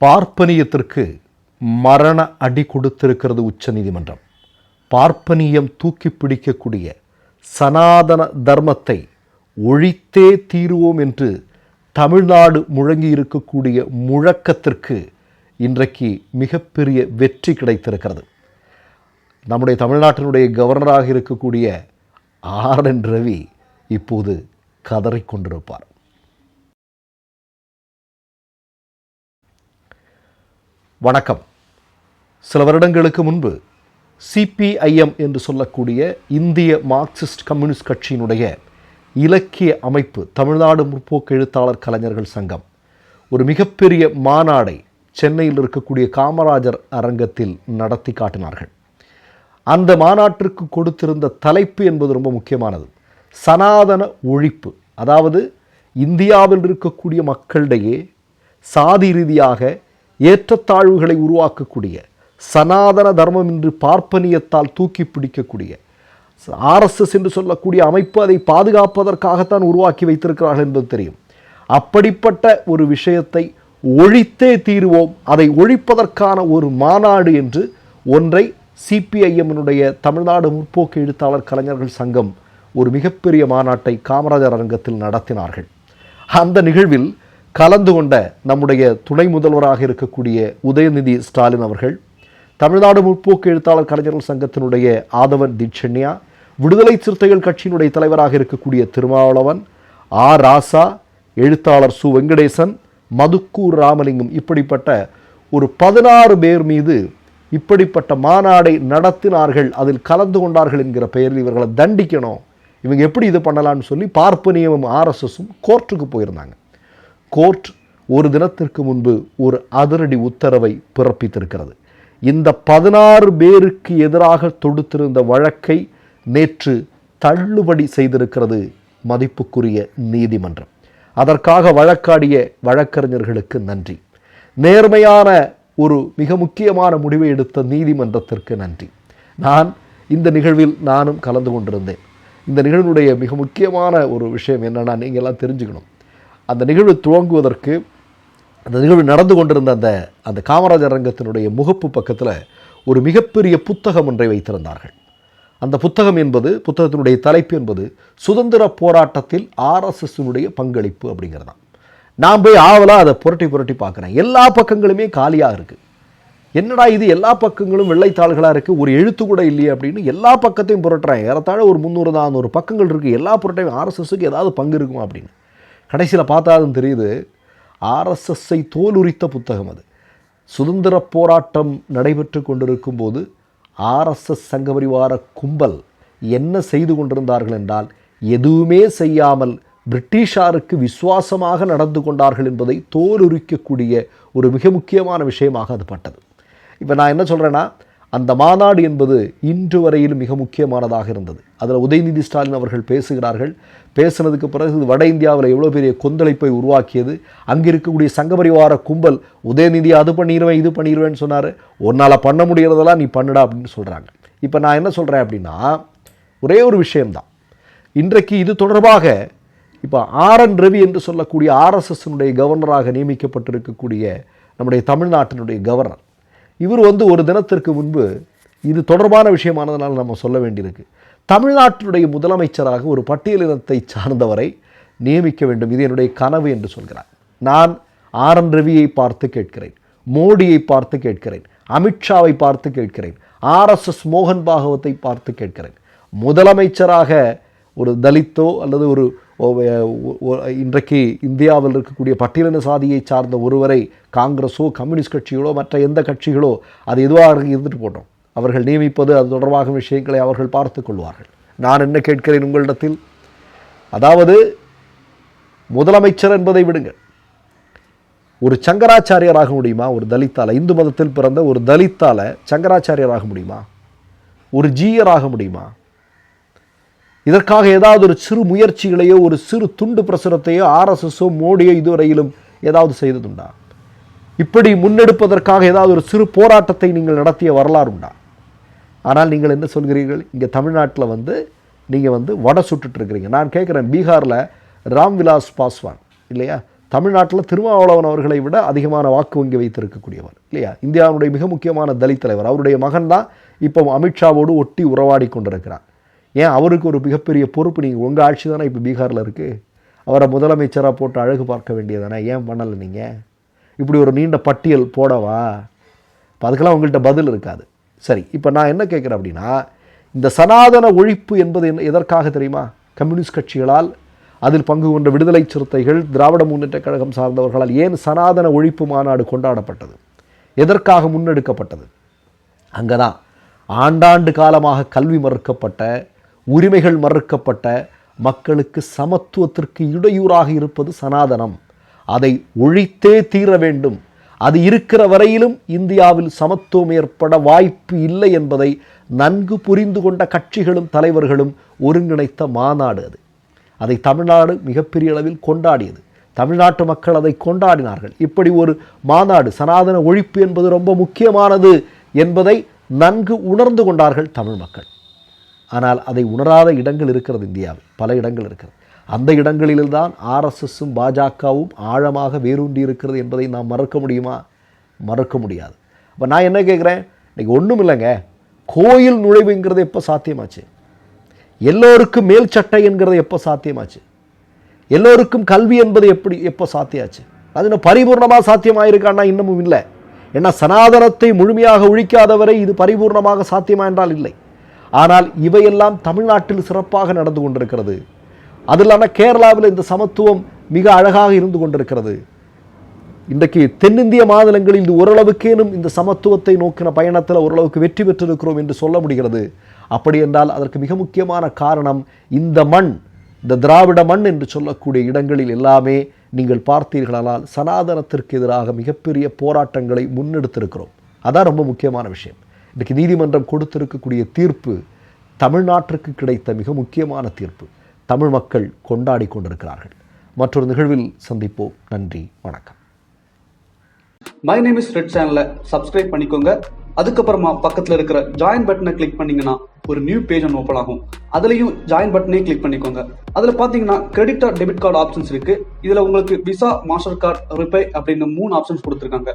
பார்ப்பனியத்திற்கு மரண அடி கொடுத்திருக்கிறது உச்சநீதிமன்றம் பார்ப்பனியம் தூக்கி பிடிக்கக்கூடிய சனாதன தர்மத்தை ஒழித்தே தீருவோம் என்று தமிழ்நாடு முழங்கி இருக்கக்கூடிய முழக்கத்திற்கு இன்றைக்கு மிகப்பெரிய வெற்றி கிடைத்திருக்கிறது. நம்முடைய தமிழ்நாட்டினுடைய கவர்னராக இருக்கக்கூடிய ஆர் என் ரவி இப்போது கதறிக்கொண்டிருப்பார் வணக்கம். சில வருடங்களுக்கு முன்பு சிபிஐஎம் என்று சொல்லக்கூடிய இந்திய மார்க்சிஸ்ட் கம்யூனிஸ்ட் கட்சியினுடைய இலக்கிய அமைப்பு தமிழ்நாடு முற்போக்கு எழுத்தாளர் கலைஞர்கள் சங்கம். ஒரு மிகப்பெரிய மாநாடை சென்னையில் இருக்கக்கூடிய காமராஜர் அரங்கத்தில் நடத்தி காட்டினார்கள். அந்த மாநாட்டிற்கு கொடுத்திருந்த தலைப்பு என்பது ரொம்ப முக்கியமானது. சனாதன ஒழிப்பு அதாவது இந்தியாவில் இருக்கக்கூடிய மக்களிடையே சாதி ரீதியாக ஏற்றத்தாழ்வுகளை உருவாக்கக்கூடிய சனாதன தர்மம் என்று பார்ப்பனியத்தால் தூக்கி பிடிக்கக்கூடிய ஆர்எஸ்எஸ் என்று சொல்லக்கூடிய அமைப்பு அதை பாதுகாப்பதற்காகத்தான் உருவாக்கி வைத்திருக்கிறார்கள் என்பது தெரியும். அப்படிப்பட்ட ஒரு விஷயத்தை ஒழித்தே தீருவோம் அதை ஒழிப்பதற்கான ஒரு மாநாடு என்று ஒன்றை சிபிஐஎம்னுடைய தமிழ்நாடு முற்போக்கு எழுத்தாளர் கலைஞர்கள் சங்கம் ஒரு மிகப்பெரிய மாநாட்டை காமராஜர் அரங்கத்தில் நடத்தினார்கள். அந்த நிகழ்வில் கலந்து கொண்ட நம்முடைய துணை முதல்வராக இருக்கக்கூடிய உதயநிதி ஸ்டாலின் அவர்கள் தமிழ்நாடு முற்போக்கு எழுத்தாளர் கலைஞர்கள் சங்கத்தினுடைய ஆதவன் தீட்சண்யா விடுதலை சிறுத்தைகள் கட்சியினுடைய தலைவராக இருக்கக்கூடிய திருமாவளவன் ஆ. ராசா எழுத்தாளர் சு. வெங்கடேசன் மதுக்கூர் ராமலிங்கம் இப்படிப்பட்ட ஒரு பதினாறு பேர் மீது இப்படிப்பட்ட மாநாடை நடத்தினார்கள் அதில் கலந்து கொண்டார்கள் என்கிற பெயரில் இவர்களை தண்டிக்கணும். இவங்க எப்படி இது பண்ணலாம்னு சொல்லி பார்ப்பனியமும் ஆர்எஸ்எஸும் கோர்ட்டுக்கு போயிருந்தாங்க. கோர்ட் ஒரு தினத்திற்கு முன்பு ஒரு அதிரடி உத்தரவை பிறப்பித்திருக்கிறது. இந்த பதினாறு பேருக்கு எதிராக தொடுத்திருந்த வழக்கை நேற்று தள்ளுபடி செய்திருக்கிறது மதிப்புக்குரிய நீதிமன்றம். அதற்காக வழக்காடிய வழக்கறிஞர்களுக்கு நன்றி. நேர்மையான ஒரு மிக முக்கியமான முடிவை எடுத்த நீதிமன்றத்திற்கு நன்றி. நான் இந்த நிகழ்வில் நானும் கலந்து கொண்டிருந்தேன். இந்த நிகழ்வுடைய மிக முக்கியமான ஒரு விஷயம் என்னன்னா நீங்கள்லாம் தெரிஞ்சுக்கணும். அந்த நிகழ்வு துவங்குவதற்கு அந்த நிகழ்வு நடந்து கொண்டிருந்த அந்த அந்த காமராஜர் ரங்கத்தினுடைய முகப்பு பக்கத்தில் ஒரு மிகப்பெரிய புத்தகம் ஒன்றை வைத்திருந்தார்கள். அந்த புத்தகம் என்பது புத்தகத்தினுடைய தலைப்பு என்பது சுதந்திர போராட்டத்தில் ஆர்எஸ்எஸ்னுடைய பங்களிப்பு அப்படிங்கிறது தான் நான் போய் ஆவலாக அதை புரட்டி புரட்டி பார்க்குறேன். எல்லா பக்கங்களுமே காலியாக இருக்குது என்னடா இது எல்லா பக்கங்களும் வெள்ளைத்தாள்களாக இருக்குது ஒரு எழுத்து கூட இல்லையே அப்படின்னு எல்லா பக்கத்தையும் புரட்டுறேன். ஏறத்தாழ ஒரு முந்நூறு நானூறு பக்கங்கள் இருக்குது எல்லா புரட்டையும் ஆர்எஸ்எஸ்க்கு ஏதாவது பங்கு இருக்குமா அப்படின்னு. கடைசியில் பார்த்தாலும் தெரியுது ஆர்எஸ்எஸ்ஸை தோலுரித்த புத்தகம் அது. சுதந்திர போராட்டம் நடைபெற்று கொண்டிருக்கும் போது ஆர்எஸ்எஸ் சங்கபரிவார கும்பல் என்ன செய்து கொண்டிருந்தார்கள் என்றால் எதுவுமே செய்யாமல் பிரிட்டிஷாருக்கு விசுவாசமாக நடந்து கொண்டார்கள் என்பதை தோலுரிக்கக்கூடிய ஒரு மிக முக்கியமான விஷயமாக அது பட்டது. இப்போ நான் என்ன சொல்கிறேன்னா அந்த மாநாடு என்பது இன்று வரையிலும் மிக முக்கியமானதாக இருந்தது. அதில் உதயநிதி ஸ்டாலின் அவர்கள் பேசுகிறார்கள். பேசுனதுக்கு பிறகு இது வட இந்தியாவில் எவ்வளோ பெரிய கொந்தளிப்பை உருவாக்கியது. அங்கே இருக்கக்கூடிய சங்கபரிவார கும்பல் உதயநிதி அது பண்ணிடுவேன் இது பண்ணிடுவேன்னு சொன்னார். உன்னால் பண்ண முடிகிறதெல்லாம் நீ பண்ணுடா அப்படின்னு சொல்கிறாங்க இப்போ நான் என்ன சொல்கிறேன் அப்படின்னா ஒரே ஒரு விஷயம்தான். இன்றைக்கு இது தொடர்பாக இப்போ ஆர் என் ரவி என்று சொல்லக்கூடிய ஆர்எஸ்எஸ்னுடைய கவர்னராக நியமிக்கப்பட்டிருக்கக்கூடிய நம்முடைய தமிழ்நாட்டினுடைய கவர்னர் இவர் வந்து ஒரு தினத்திற்கு முன்பு இது தொடர்பான விஷயமானதனால் நம்ம சொல்ல வேண்டியிருக்கு. தமிழ்நாட்டினுடைய முதலமைச்சராக ஒரு பட்டியலினத்தை சார்ந்தவரை நியமிக்க வேண்டும். இது என்னுடைய கனவு என்று சொல்கிறார். நான் ஆர் என் ரவியை பார்த்து கேட்கிறேன். மோடியை பார்த்து கேட்கிறேன். அமித்ஷாவை பார்த்து கேட்கிறேன். ஆர்எஸ்எஸ் மோகன் பாகவத்தை பார்த்து கேட்கிறேன். முதலமைச்சராக ஒரு தலித்தோ அல்லது ஒரு இன்றைக்கு இந்தியாவில் இருக்கக்கூடிய பட்டியலின சாதியை சார்ந்த ஒருவரை காங்கிரஸோ கம்யூனிஸ்ட் கட்சிகளோ மற்ற எந்த கட்சிகளோ அது எதுவாக இருந்துட்டு போட்டோம். அவர்கள் நியமிப்பது அது தொடர்பாக விஷயங்களை அவர்கள் பார்த்து கொள்வார்கள். நான் என்ன கேட்கிறேன் உங்களிடத்தில்? அதாவது முதலமைச்சர் என்பதை விடுங்கள். ஒரு சங்கராச்சாரியராக முடியுமா? ஒரு தலித்தால இந்து மதத்தில் பிறந்த ஒரு தலித்தால சங்கராச்சாரியராக முடியுமா? ஒரு ஜீயராக முடியுமா? இதற்காக ஏதாவது ஒரு சிறு முயற்சிகளையோ ஒரு சிறு துண்டு பிரசுரத்தையோ ஆர்எஸ்எஸோ மோடியோ இதுவரையிலும் ஏதாவது செய்ததுண்டா? இப்படி முன்னெடுப்பதற்காக ஏதாவது ஒரு சிறு போராட்டத்தை நீங்கள் நடத்திய வரலாறு உண்டா ஆனால் நீங்கள் என்ன சொல்கிறீர்கள்? இங்கே தமிழ்நாட்டில் வந்து நீங்கள் வந்து வடை சுட்டுட்டு இருக்கிறீங்க நான் கேட்குறேன் பீகாரில் ராம்விலாஸ் பாஸ்வான் இல்லையா? தமிழ்நாட்டில் திருமாவளவன் அவர்களை விட அதிகமான வாக்கு வங்கி வைத்திருக்கக்கூடியவர் இல்லையா? இந்தியாவுடைய மிக முக்கியமான தலித் தலைவர். அவருடைய மகன் தான் இப்போ அமித்ஷாவோடு ஒட்டி உறவாடி கொண்டிருக்கிறார். ஏன் அவருக்கு ஒரு மிகப்பெரிய பொறுப்பு? நீங்கள் உங்கள் ஆட்சி தானே இப்போ பீகாரில் இருக்குது அவரை முதலமைச்சராக போட்டு அழகு பார்க்க வேண்டியதானே ஏன் பண்ணலை நீங்கள் இப்படி ஒரு நீண்ட பட்டியல் போடவா? இப்போ அதுக்கெல்லாம் உங்கள்கிட்ட பதில் இருக்காது. சரி இப்போ நான் என்ன கேட்குறேன் அப்படின்னா இந்த சனாதன ஒழிப்பு என்பது என்ன எதற்காக தெரியுமா? கம்யூனிஸ்ட் கட்சிகளால் அதில் பங்கு கொண்ட விடுதலை சிறுத்தைகள் திராவிட முன்னேற்ற கழகம் சார்ந்தவர்களால் ஏன் சனாதன ஒழிப்பு மாநாடு கொண்டாடப்பட்டது? எதற்காக முன்னெடுக்கப்பட்டது? அங்கே தான் ஆண்டாண்டு காலமாக கல்வி மறுக்கப்பட்ட உரிமைகள் மறுக்கப்பட்ட மக்களுக்கு சமத்துவத்திற்கு இடையூறாக இருப்பது சனாதனம். அதை ஒழித்தே தீர வேண்டும். அது இருக்கிற வரையிலும் இந்தியாவில் சமத்துவம் ஏற்பட வாய்ப்பு இல்லை என்பதை நன்கு புரிந்து கொண்ட கட்சிகளும் தலைவர்களும் ஒருங்கிணைத்த மாநாடு அது. அதை தமிழ்நாடு மிகப்பெரிய அளவில் கொண்டாடியது. தமிழ்நாட்டு மக்கள் அதை கொண்டாடினார்கள். இப்படி ஒரு மாநாடு சனாதன ஒழிப்பு என்பது ரொம்ப முக்கியமானது என்பதை நன்கு உணர்ந்து கொண்டார்கள் தமிழ் மக்கள். ஆனால் அதை உணராத இடங்கள் இருக்கிறது இந்தியாவில். பல இடங்கள் இருக்கிறது. அந்த இடங்களில்தான் ஆர்எஸ்எஸும் பாஜகவும் ஆழமாக வேரூன்றி இருக்கிறது என்பதை நாம் மறக்க முடியுமா? மறக்க முடியாது. அப்போ நான் என்ன கேட்குறேன் இன்றைக்கி ஒன்றும் இல்லைங்க. கோயில் நுழைவுங்கிறது எப்போ சாத்தியமாச்சு? எல்லோருக்கும் மேல் சட்டை என்கிறது எப்போ சாத்தியமாச்சு? எல்லோருக்கும் கல்வி என்பது எப்படி எப்போ சாத்தியாச்சு? அது இன்னும் பரிபூர்ணமாக சாத்தியமாயிருக்கான்னா இன்னமும் இல்லை. ஏன்னா சனாதனத்தை முழுமையாக ஒழிக்காதவரை இது பரிபூர்ணமாக சாத்தியமா என்றால் இல்லை. ஆனால் இவையெல்லாம் தமிழ்நாட்டில் சிறப்பாக நடந்து கொண்டிருக்கிறது. அது இல்லாமல் கேரளாவில் இந்த சமத்துவம் மிக அழகாக இருந்து கொண்டிருக்கிறது. இன்றைக்கு தென்னிந்திய மாநிலங்களில் இது ஓரளவுக்கேனும் இந்த சமத்துவத்தை நோக்கின பயணத்தில் ஓரளவுக்கு வெற்றி பெற்றிருக்கிறோம் என்று சொல்ல முடிகிறது. அப்படி என்றால் அதற்கு மிக முக்கியமான காரணம் இந்த மண் இந்த திராவிட மண் என்று சொல்லக்கூடிய இடங்களில் எல்லாமே நீங்கள் பார்த்தீர்களானால் சனாதனத்திற்கு எதிராக மிகப்பெரிய போராட்டங்களை முன்னெடுத்திருக்கிறோம். அதான் ரொம்ப முக்கியமான விஷயம். இன்றைக்கு நீதிமன்றம் கொடுத்திருக்கக்கூடிய தீர்ப்பு தமிழ்நாட்டிற்கு கிடைத்த மிக முக்கியமான தீர்ப்பு. தமிழ் மக்கள் கொண்டாடி கொண்டிருக்கிறார்கள். மற்றொரு நிகழ்வில் சந்திப்போம். நன்றி. வணக்கம். மை நேம் இஸ் ரெட் சேனலை சப்ஸ்கிரைப் பண்ணிக்கோங்க. அதுக்கப்புறமா பக்கத்துல இருக்கிற ஜாயின் பட்டனை கிளிக் பண்ணீங்கன்னா ஒரு நியூ பேஜ் ஒன்று ஓப்பன் ஆகும். அதுலேயும் ஜாயின் பட்டனே கிளிக் பண்ணிக்கோங்க. அதுல பாத்தீங்கன்னா credit card debit card options இருக்கு. இதுல உங்களுக்கு விசா மாஸ்டர் கார்டு ரிப்பே அப்படின்னு மூணு ஆப்ஷன்ஸ் கொடுத்துருக்காங்க.